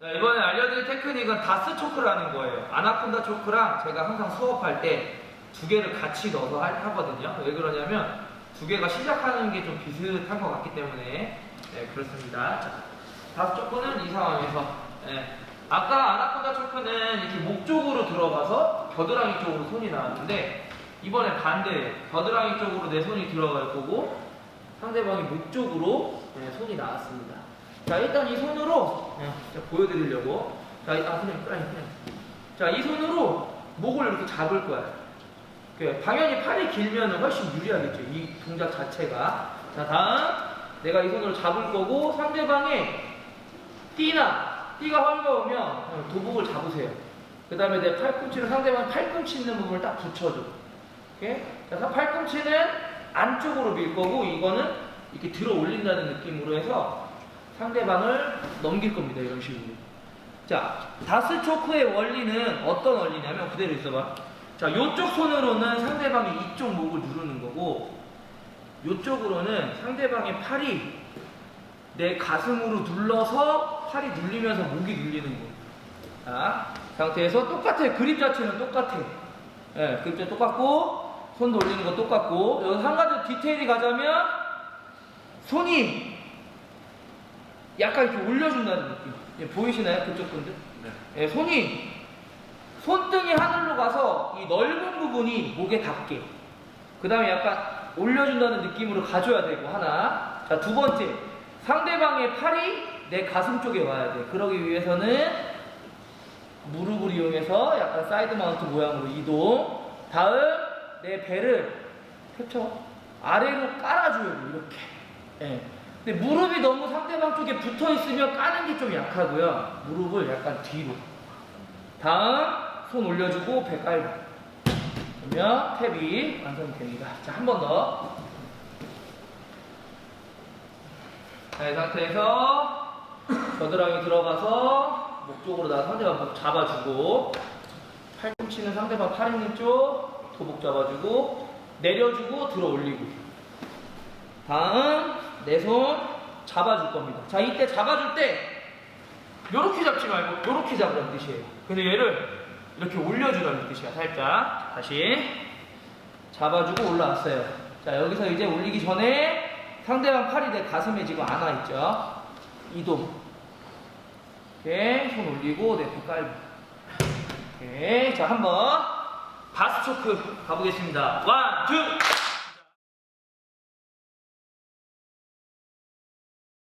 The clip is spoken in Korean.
자, 이번에 알려드릴 테크닉은 다스 초크라는 거예요. 아나콘다 초크랑 제가 항상 수업할 때 두 개를 같이 넣어서 할- 하거든요. 왜 그러냐면 두 개가 시작하는 게 좀 비슷한 것 같기 때문에 네, 그렇습니다. 자, 다스 초크는 이 상황에서 네. 아까 아나콘다 초크는 이렇게 목 쪽으로 들어가서 겨드랑이 쪽으로 손이 나왔는데 이번에 반대예요. 겨드랑이 쪽으로 내 손이 들어갈 거고 상대방이 목 쪽으로 네, 손이 나왔습니다. 자 일단 이 손으로 네, 자, 보여드리려고 자, 이- 아 그냥 그냥 그냥 자이 손으로 목을 이렇게 잡을 거야. 그 당연히 팔이 길면 훨씬 유리하겠죠. 이 동작 자체가. 자 다음 내가 이 손으로 잡을 거고 상대방의 띠나 띠가 헐거우면 어, 도복을 잡으세요. 그 다음에 내 팔꿈치를 상대방 팔꿈치 있는 부분을 딱 붙여줘. 오케이? 자, 팔꿈치는 안쪽으로 밀 거고 이거는 이렇게 들어 올린다는 느낌으로 해서 상대방을 넘길 겁니다. 이런 식으로. 자, 다스 초크의 원리는 어떤 원리냐면 그대로 있어봐. 자, 요쪽 손으로는 상대방의 이쪽 목을 누르는 거고 요쪽으로는 상대방의 팔이 내 가슴으로 눌러서 팔이 눌리면서 목이 눌리는 거. 자, 상태에서 똑같아요. 그립 자체는 똑같아요. 예, 그립 자체 똑같고 손도 올리는 거 똑같고 여기 한 가지 디테일이 가자면 손이 약간 이렇게 올려준다는 느낌. 예, 보이시나요? 그쪽 분들? 네. 예, 손이 손등이 하늘로 가서 이 넓은 부분이 목에 닿게. 그 다음에 약간 올려준다는 느낌으로 가줘야 되고 하나. 자, 두 번째. 상대방의 팔이 내 가슴 쪽에 와야 돼. 그러기 위해서는 무릎을 이용해서 약간 사이드 마운트 모양으로 이동. 다음, 내 배를 펼쳐. 아래로 깔아줘야 돼, 이렇게. 예. 근데 무릎이 너무 상대방 쪽에 붙어 있으면 까는 게 좀 약하고요. 무릎을 약간 뒤로. 다음, 손 올려주고 배 깔고. 그러면 탭이 완성됩니다. 자, 한 번 더. 자, 이 상태에서 겨드랑이 들어가서 목 쪽으로 나 상대방 목 잡아주고 팔꿈치는 상대방 팔 있는 쪽 도복 잡아주고 내려주고 들어 올리고 다음 내 손 잡아줄 겁니다. 자 이때 잡아줄 때 요렇게 잡지 말고 요렇게 잡으라는 뜻이에요. 근데 얘를 이렇게 올려주라는 뜻이야. 살짝 다시 잡아주고 올라왔어요. 자 여기서 이제 올리기 전에 상대방 팔이 내 가슴에 지금 안와 있죠. 이동. 오케이 손 올리고 내배 깔고. 오케이 자 한번 바스 초크 가보겠습니다. 원, 투.